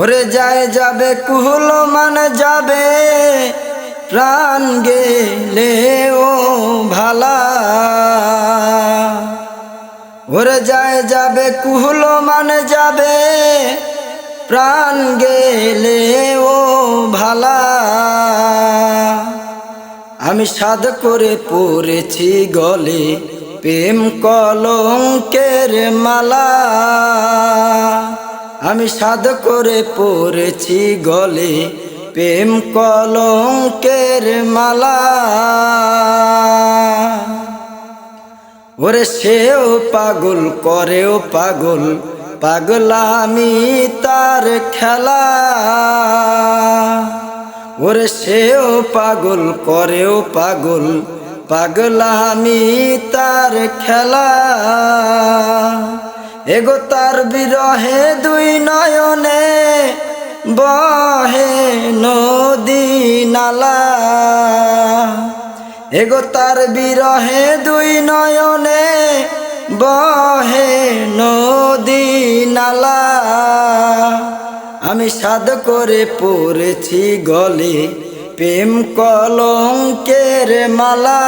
ওরে যায় যাবে কুহল মান যাবে, প্রাণ গেলে ও ভালা। ওরে যায় যাবে কুহল মান যাবে, প্রাণ গেলে ও ভালা। আমি সাদ করে পড়েছি গলে, প্রেম কলঙ্কের মালা। আমি সাদ করে পড়েছি গলে প্রেম কলঙ্কের মালা। ওরে সেও পাগল, করেও পাগল, পাগলামি তার খেলা। ওরে সেও পাগল, করেও পাগল, পাগলামি তার খেলা। এগো তার বিরহে দুই নয়নে বহে নদী নালা। এগো তার বিরহে দুই নয়নে বহে নদী নালা। আমি সাদ করে পড়েছি গলে প্রেম কলঙ্কের মালা।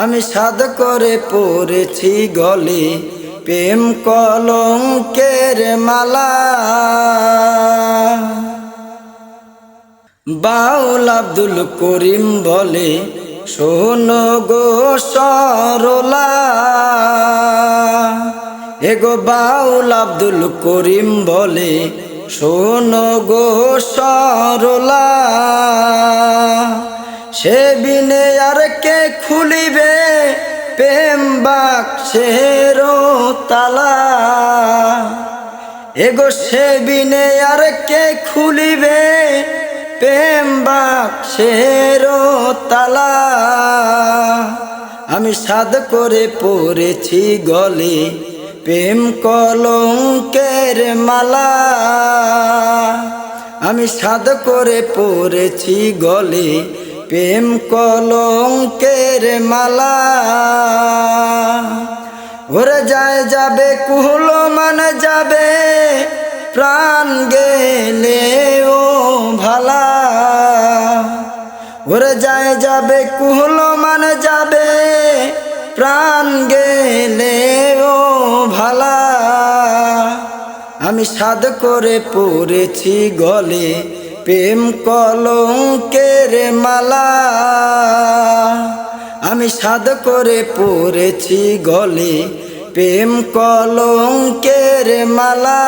আমি সাদ করে পড়েছি গলে, প্রেম কলঙ্কের মালা। বাউল আব্দুল করিম বলে, শোনো গো সরলা। এগো বাউল আব্দুল করিম বলে, শোনো গো সরলা। সে বিনে প্রেম বাক্সের তালা। এগো সে বিনে আর কে খুলিবে প্রেম বাক্সের তালা। আমি সাদ করে পড়েছি গলে প্রেম কলঙ্কের মালা। আমি সাদ করে পড়েছি গলে প্রেম কলঙ্কের মালা। ওরে যায় যাবে কুহলো মান যাবে, প্রাণ গেলে ও ভালা। ওরে যায় যাবে কুহলো মান যাবে, প্রাণ গেলে ও ভালা। আমি সাদ করে পড়েছি গলে প্রেম কলঙ্কের মালা। আমি সাদ করে পড়েছি গলে প্রেম কলঙ্কের মালা।